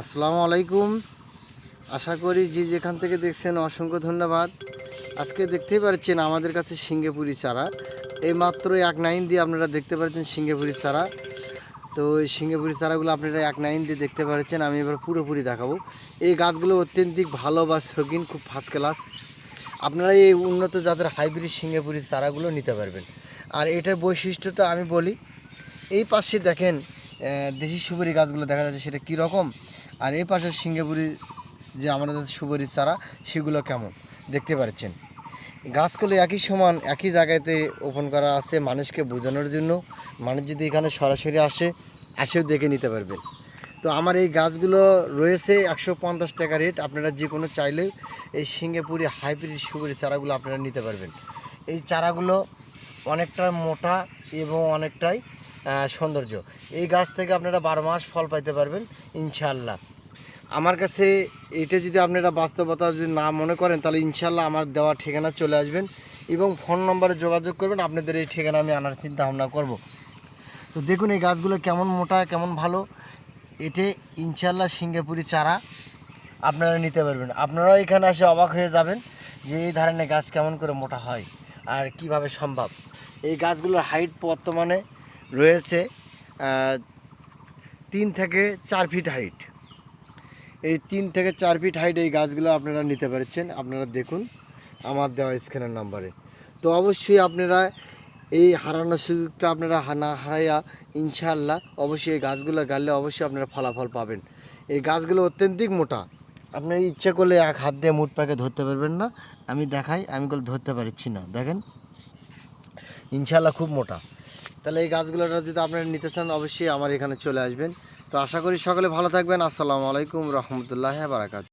আসসালামু আলাইকুম। আশা করি যে যেখান থেকে দেখছেন অসংখ্য ধন্যবাদ। আজকে দেখতেই পাচ্ছেন আমাদের কাছে সিঙ্গেপুরি চারা। এই মাত্র এক নাইন দিয়ে আপনারা দেখতে পাচ্ছেন সিঙ্গেপুরি চারা। তো এই সিঙ্গেপুরি চারাগুলো আপনারা এক নাইন দিয়ে দেখতে পাচ্ছেন, আমি এবার পুরোপুরি দেখাবো। এই গাছগুলো অত্যন্তিক ভালো বা শৌখিন খুব ফার্স্ট ক্লাস আপনারা এই উন্নত জাতের হাইব্রিড সিঙ্গাপুরি চারাগুলো নিতে পারবেন। আর এটার বৈশিষ্ট্যটা আমি বলি, এই পাশে দেখেন দেশি সুপারি গাছগুলো দেখা যাচ্ছে, সেটা কী রকম আর এই পাশে সিঙ্গাপুরি যে আমাদের সুপারি চারা, সেগুলো কেমন? দেখতে পাচ্ছেন। গাছগুলো একই সমান, একই জায়গাতে ওপেন করা আছে মানুষকে বোঝানোর জন্য। মানুষ যদি এখানে সরাসরি আসে, আসেও দেখে নিতে পারবেন তো আমার এই গাছগুলো রয়েছে একশো পঞ্চাশ টাকা রেট আপনারা যে কোনো চাইলে এই সিঙ্গাপুরি হাইব্রিড সুপারি চারাগুলো আপনারা নিতে পারবেন। এই চারাগুলো অনেকটা মোটা এবং অনেকটাই সৌন্দর্য। এই গাছ থেকে আপনারা বারো মাস ফল পাইতে পারবেন ইনশাল্লাহ আমার কাছে এটা যদি আপনারা বাস্তবতা যদি না মনে করেন, তাহলে ইনশাল্লাহ আমার দেওয়া ঠিকানা চলে আসবেন এবং ফোন নম্বরে যোগাযোগ করবেন। আপনাদের এই ঠিকানা আমি আনার চিন্তা ভাবনা করব। তো দেখুন, এই গাছগুলো কেমন মোটা, কেমন ভালো, এতে ইনশাল্লাহ সিঙ্গাপুরি চারা আপনারা নিতে পারবেন। আপনারাও এখানে এসে অবাক হয়ে যাবেন যে এই ধরনের গাছ কেমন করে মোটা হয় আর কীভাবে সম্ভব। এই গাছগুলোর হাইট বর্তমানে রয়েছে তিন থেকে চার ফিট হাইট এই তিন থেকে চার ফিট হাইট এই গাছগুলো আপনারা নিতে পারছেন, আপনারা দেখুন আমার দেওয়া স্ক্যানের নাম্বারে তো অবশ্যই আপনারা এই হারানোর সুযোগটা আপনারা না হারাইয়া ইনশাআল্লাহ অবশ্যই এই গাছগুলো গাড়লে অবশ্যই আপনারা ফলাফল পাবেন। এই গাছগুলো অত্যন্তিক মোটা। আপনি ইচ্ছা করলে এক হাত দিয়ে মুঠ পাকে ধরতে পারবেন না। আমি দেখাই, আমি ধরতে পারছি না। দেখেন, ইনশাআল্লাহ খুব মোটা। তাহলে এই গাছগুলোটা যদি আপনারা নিতে চান, অবশ্যই আমার এখানে চলে আসবেন। তো আশা করি সকলে ভালো থাকবেন। আসসালামু আলাইকুম রহমতুল্লাহ বারাকাত